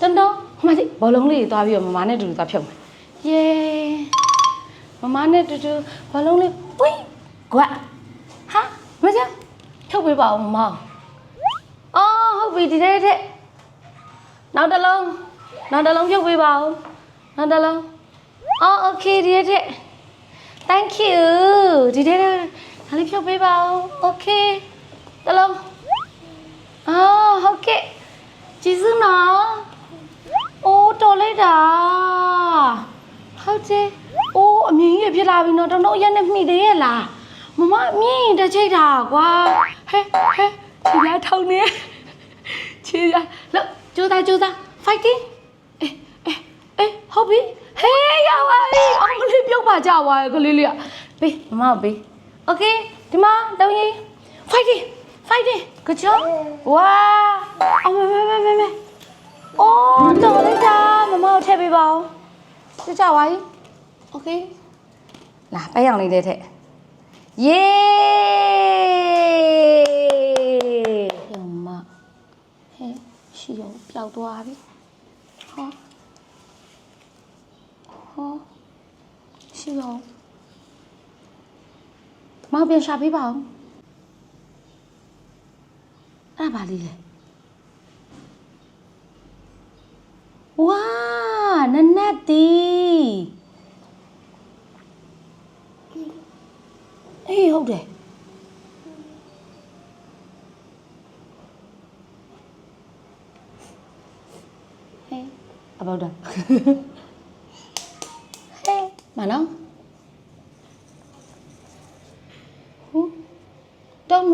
တန်တော့ဟိုမလေးဘောလုံးလေးတွေသွားပြီးတော့မမနဲ့အတူတူသွားဖြုတ်မယ်ယေမမနဲ့အတူတူဘောလုံးလေးဝိကွက်ဟာမစဖြုတ်ပေးပါဦးမမအော်ဟုတ်ပြီဒီတဲ့တဲ့နောက်တစ်လုံးနောက်တစ်လုံးဖြုတ်ပေးပါဦးနောက်တစ်လုံးအော်โอเคဒီတဲ့တဲ့ thank you ဒီတဲ့တဲ့ဒါလေးဖြုတ်ပေးပါဦး okay ဟုတ်တယ်အိုးအမြင်ကြီးဖြစ်လာပြီနော်တုံတုံရက်နဲ့မှီသေးရဲ့လားမမအမြင်ကြီးတစ်ချိတ်တာကွာဟဲဟဲခြေရထောင်းနေခြေရလို့ကြိုးစားကြိုးစား fighting အေးအေးအေးဟုတ်ပြီဟေးရပါပြီအမလေးပြုတ်ပါကြပါရဲ့ကလေးလေးကပေးမမကိုပေး okay ဒီမှာတုံးကြီး fighting fighting good job ဝါအမေမေမေမေ။အော်တော်လိုက်တာမမကိုထည့်ပေးပါဦး။ ကြွကြပါ යි ။ Okay ။လာပဲအောင်လေးတဲ့ထက်။ယေး။ဟမဟဲ့ရှီရောပျောက်သွားပြီ။ဟောဟောရှီရောမအောင်ပြန်ရှာပေးပါဦး။အဲ့ဒါပါလေးလေ။ ဝါနနတ်တီ အေးဟုတ်တယ်ဟဲ့အဘောက်တာဟဲ့မနောဟူတောင်းမ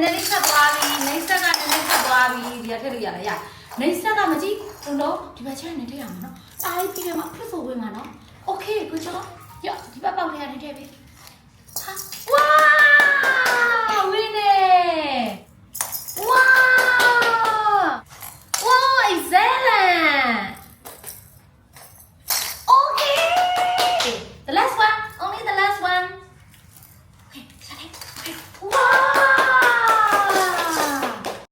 ည်းနည်းလေးဆက်သွားပြီ။နေစတာကနည်းနည်းဆက်သွားပြီ။ဒီကထည့်လို့ရလားရ။နေစတာကမကြည့်ဘူးနော်။ဒီဘက်ချမ်းနေထည့်ရမှာနော်။အားပြီးတယ်မှာဖစ်ဆိုပေးမှာနော်။ OK ကိုကျော်။ရဒီဘက်ပေါက်ထည့်ရနေထည့်ပြီ။